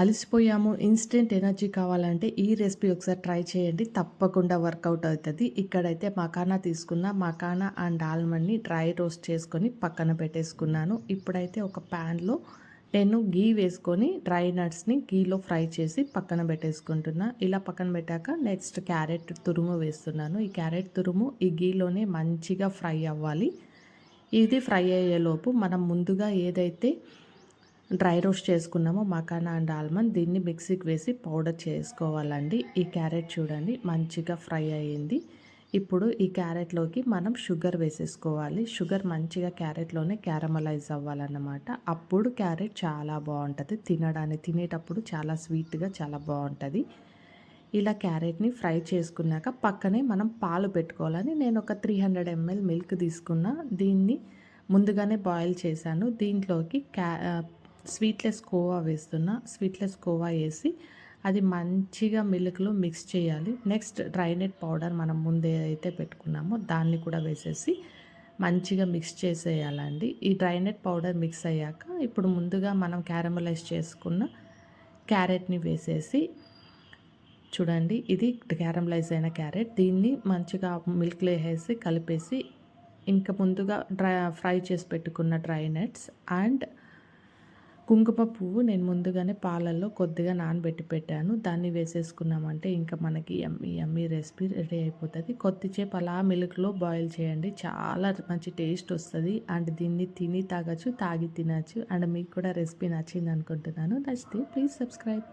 అలసిపోయాము. Instant energy కావాలంటే ఈ recipe ఒకసారి ట్రై చేయండి. తప్పకుండా వర్కౌట్ అవుతుంది. ఇక్కడైతే మకానా తీసుకున్న మకానా అండ్ ఆల్మండ్ని డ్రై రోస్ట్ చేసుకొని పక్కన పెట్టేసుకున్నాను. ఇప్పుడైతే ఒక ప్యాన్లో నేను గీ వేసుకొని డ్రై నట్స్ని గీలో ఫ్రై చేసి పక్కన పెట్టేసుకుంటున్నా. ఇలా పక్కన పెట్టాక నెక్స్ట్ క్యారెట్ తురుము వేస్తున్నాను. ఈ క్యారెట్ తురుము ఈ గీలోనే మంచిగా ఫ్రై అవ్వాలి. ఇది ఫ్రై అయ్యేలోపు మనం ముందుగా ఏదైతే డ్రై రోస్ట్ చేసుకున్నామో మకానా అండ్ ఆల్మండ్. దీన్ని మిక్సీకి వేసి పౌడర్ చేసుకోవాలండి. ఈ క్యారెట్ చూడండి మంచిగా ఫ్రై అయ్యింది. ఇప్పుడు ఈ క్యారెట్లోకి మనం షుగర్ వేసేసుకోవాలి. షుగర్ మంచిగా క్యారెట్లోనే క్యారమలైజ్ అవ్వాలన్నమాట. అప్పుడు క్యారెట్ చాలా బాగుంటుంది. తినడానికి తినేటప్పుడు చాలా స్వీట్గా చాలా బాగుంటుంది. ఇలా క్యారెట్ని ఫ్రై చేసుకున్నాక పక్కనే మనం పాలు పెట్టుకోవాలని నేను ఒక త్రీ హండ్రెడ్ ఎంఎల్ మిల్క్ తీసుకున్న. దీన్ని ముందుగానే బాయిల్ చేశాను. దీంట్లోకి క్యా స్వీట్లెస్ కోవా వేస్తున్నా స్వీట్లెస్ కోవా వేసి అది మంచిగా మిల్క్లో మిక్స్ చేయాలి. నెక్స్ట్ డ్రైనెట్ పౌడర్ మనం ముందే అయితే పెట్టుకున్నామో దాన్ని కూడా వేసేసి మంచిగా మిక్స్ చేసేయాలండి. ఈ డ్రైనెట్ పౌడర్ మిక్స్ అయ్యాక ఇప్పుడు ముందుగా మనం క్యారమలైజ్ చేసుకున్న క్యారెట్ని వేసేసి చూడండి ఇది క్యారమలైజ్ అయిన క్యారెట్. దీన్ని మంచిగా మిల్క్లో వేసి కలిపేసి ఇంకా ముందుగా డ్రై ఫ్రై చేసి పెట్టుకున్న డ్రై నట్స్ అండ్ కుంకుమ పువ్వు నేను ముందుగానే పాలల్లో కొద్దిగా నానబెట్టి పెట్టాను. దాన్ని వేసేసుకున్నామంటే ఇంకా మనకి ఎమ్మి ఎమ్మి రెసిపీ రెడీ అయిపోతుంది. కొద్దిసేపు అలా మిల్క్లో బాయిల్ చేయండి. చాలా మంచి టేస్ట్ వస్తుంది. అండ్ దీన్ని తిని తాగచ్చు తాగి తినచ్చు. అండ్ మీకు కూడా రెసిపీ నచ్చింది అనుకుంటున్నాను నచ్చితే ప్లీజ్ సబ్స్క్రైబ్.